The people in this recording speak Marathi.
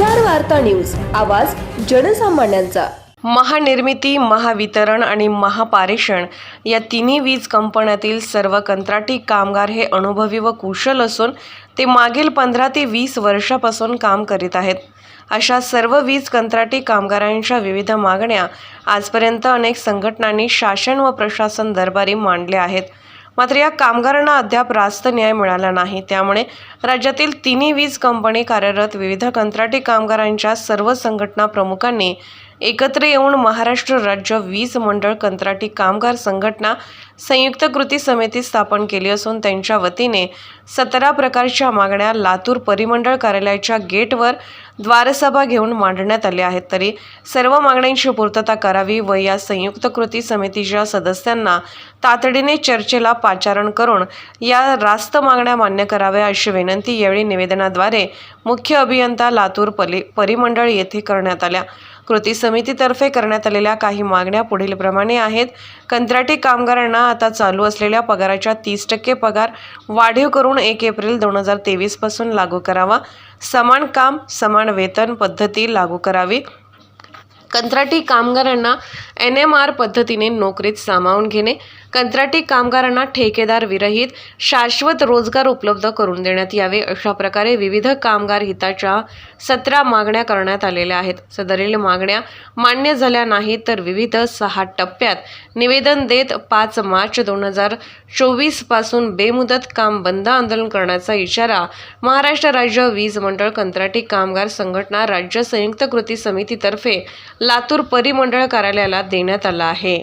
वार्ता न्यूज आवाज जनसामान्यांचा. महानिर्मिती महावितरण आणि महापारेषण या तिन्ही वीज कंपन्यातील सर्व कंत्राटी कामगार हे अनुभवी व कुशल असून ते मागील पंधरा ते वीस वर्षापासून काम करीत आहेत. अशा सर्व वीज कंत्राटी कामगारांच्या विविध मागण्या आजपर्यंत अनेक संघटनांनी शासन व प्रशासन दरबारी मांडल्या आहेत. मात्र या कामगारांना अद्याप रास्त न्याय मिळाला नाही. त्यामुळे राज्यातील तिन्ही वीज कंपनी कार्यरत विविध कंत्राटी कामगारांच्या सर्व संघटना प्रमुखांनी एकत्र येऊन महाराष्ट्र राज्य वीज मंडळ कंत्राटी कामगार संघटना संयुक्त कृती समिती स्थापन केली असून त्यांच्या वतीने सतरा प्रकारच्या मागण्या लातूर परिमंडळ कार्यालयाच्या गेटवर द्वारसभा घेऊन मांडण्यात आल्या आहेत. तरी सर्व मागण्यांची पूर्तता करावी व या संयुक्त कृती समितीच्या सदस्यांना तातडीने चर्चेला पाचारण करून या रास्त मागण्या मान्य कराव्या अशी विनंती यावेळी निवेदनाद्वारे मुख्य अभियंता लातूर पली परिमंडळ येथे करण्यात आल्या. कृती समितीतर्फे करण्यात आलेल्या काही मागण्या पुढीलप्रमाणे आहेत. कंत्राटी कामगारांना आता चालू असलेल्या पगाराच्या तीस टक्के पगार वाढीव करून एक एप्रिल दोन हजार तेवीसपासून लागू करावा. समान काम समान वेतन पद्धती लागू करावी. कंत्राटी कामगारांना एन एम आर पद्धतीने नोकरीत सामावून घेणे कंत्राटी कामगारांना ठेकेदार विरहित शाश्वत रोजगार उपलब्ध करून देण्यात यावे अशा प्रकारे विविध कामगार हिताच्या सतरा मागण्या करण्यात आलेल्या आहेत. सदरील मागण्या मान्य झाल्या नाहीत तर विविध सहा टप्प्यात निवेदन देत पाच मार्च दोन हजार चोवीसपासून बेमुदत काम बंद आंदोलन करण्याचा इशारा महाराष्ट्र राज्य वीज मंडळ कंत्राटी कामगार संघटना राज्य संयुक्त कृती समितीतर्फे लातूर परिमंडळ कार्यालयाला देण्यात आला आहे.